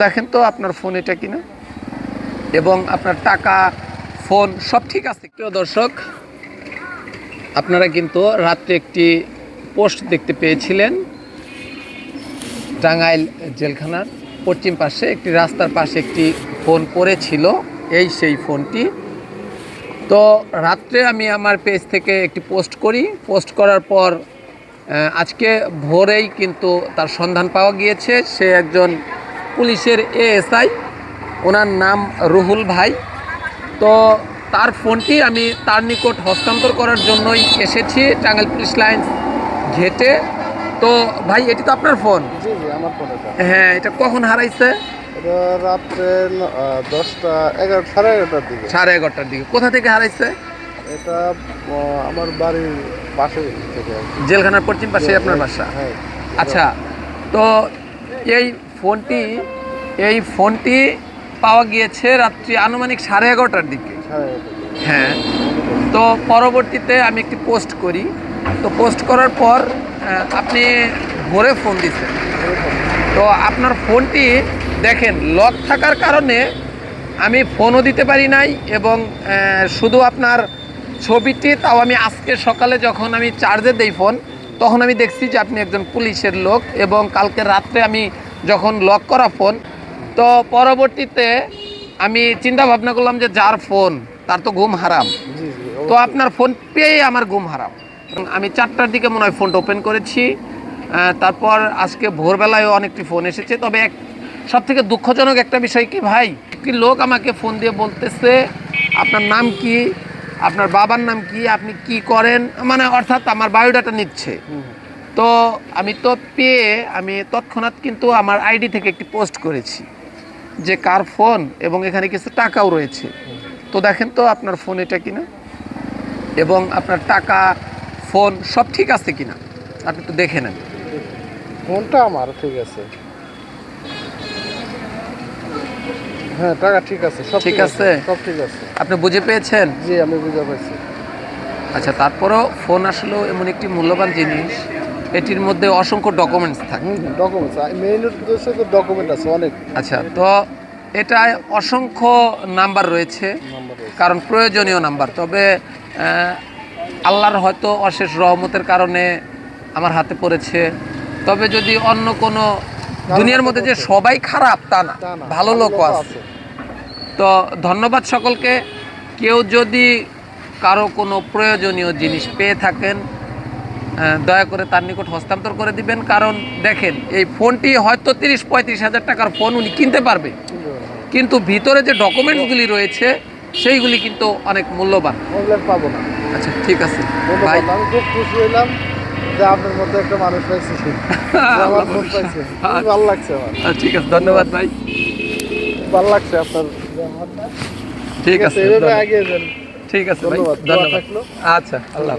দেখেন তো আপনার ফোন এটা কিনা? এবং আপনার টাকা ফোন সব ঠিক আছে, প্রিয় দর্শক। আপনারা কিন্তু রাত্রে একটি পোস্ট দেখতে পেয়েছিলেন। টাঙ্গাইল জেলখানার পশ্চিম পাশে একটি রাস্তার পাশে একটি ফোন পড়েছিল, এই সেই ফোনটি তো রাত্রে আমি আমার পেজ থেকে একটি পোস্ট করি। পোস্ট করার পর আজকে ভোরেই কিন্তু তার সন্ধান পাওয়া গিয়েছে। সে একজন পুলিশের এএসআই ওনার নাম রুহুল ভাই। তো তার ফোনটি আমি তার নিকট হস্তান্তর করার জন্যই এসেছি টাঙ্গাইল পুলিশ লাইন ঘেটে। তো ভাই এটি তো আপনার ফোন? জি জি আমার ফোন হ্যাঁ এটা কখন হারাইছে? রাত্রে দশটা এগারো সাড়ে এগারোটার দিকে। সাড়ে এগারোটার দিকে। কোথা থেকে হারাইছে? এটা আমার বাড়ির পাশে থেকে জেলখানার পশ্চিম পাশে আপনার বাসা? হ্যাঁ। আচ্ছা তো এই ফোনটি এই ফোনটি পাওয়া গিয়েছে রাত্রি আনুমানিক সাড়ে এগারোটার দিকে। হ্যাঁ তো পরবর্তীতে আমি একটি পোস্ট করি। তো পোস্ট করার পর আপনি ভোরে ফোন দিচ্ছেন। তো আপনার ফোনটি দেখেন লক থাকার কারণে আমি ফোনও দিতে পারি নাই এবং শুধু আপনার ছবিটি তাও আমি আজকে সকালে যখন আমি চার্জে দেই ফোন তখন আমি দেখছি যে আপনি একজন পুলিশের লোক এবং কালকে রাত্রে আমি যখন লক করা ফোন তো পরবর্তীতে আমি চিন্তা ভাবনা করলাম যে যার ফোন তার তো ঘুম হারাম। তো আপনার ফোন পেয়ে আমার ঘুম হারাম। আমি চারটার দিকে মনে হয় ফোনটা ওপেন করেছি। তারপর আজকে ভোরবেলায়ও অনেকটি ফোন এসেছে। তবে এক সব থেকে দুঃখজনক একটা বিষয় কি ভাই? একটি লোক আমাকে ফোন দিয়ে বলতেছে আপনার নাম কি? আপনার বাবার নাম কি? আপনি কি করেন? মানে অর্থাৎ আমার বায়োডাটা নিচ্ছে। তো আমি তো পেয়ে আমি তৎক্ষণাৎ কিন্তু আমার আইডি থেকে একটি পোস্ট করেছি যে কার ফোন এবং এখানে কিছু টাকাও রয়েছে। তো দেখেন তো আপনার ফোন এটা কিনা এবং আপনার টাকা ফোন সব ঠিক আছে কিনা? আপনি একটু দেখে নেন। ফোনটা আমার ঠিক আছে। হ্যাঁ টাকা ঠিক আছে সব ঠিক আছে? সব ঠিক আছে। আপনি বুঝে পেয়েছেন? জি আমি বুঝতে পারছি আচ্ছা তারপরেও ফোন আসলেও এমন একটি মূল্যবান জিনিস এটির মধ্যে অসংখ্য ডকুমেন্টস থাকে ডকুমেন্টস মেইন উদ্দেশ্য তো ডকুমেন্ট আছে অনেক। আচ্ছা তো এটায় অসংখ্য নাম্বার রয়েছে কারণ প্রয়োজনীয় নাম্বার তবে আল্লাহর হয়তো অশেষ রহমতের কারণে আমার হাতে পড়েছে। তবে যদি অন্য কোনো দুনিয়ার মধ্যে যে সবাই খারাপ তা না ভালো লোকও আছে। তো ধন্যবাদ সকলকে। কেউ যদি কারও কোনো প্রয়োজনীয় জিনিস পেয়ে থাকেন দয়া করে তার নিকট হস্তান্তর করে দিবেন। কারণ দেখেন এই ফোনটি হয়তো তিরিশ পঁয়ত্রিশ হাজার টাকার ফোন উনি কিনতে পারবে। কিন্তু ভিতরে যে ডকুমেন্টসগুলি রয়েছে সেইগুলি কিন্তু অনেক মূল্যবান। পাবো না। আচ্ছা ঠিক আছে। ভাই। আমি খুব খুশি হইলাম যে আপনার মতো একটা মানুষ পাইছি। আমার ফোন পাইছে। ভালো লাগছে আমার। আচ্ছা, ঠিক আছে ধন্যবাদ ভাই। ভালো লাগছে আপনার ঠিক আছে এভাবে আগিয়ে যান। ঠিক আছে ভাই ধন্যবাদ। আচ্ছা আল্লাহ।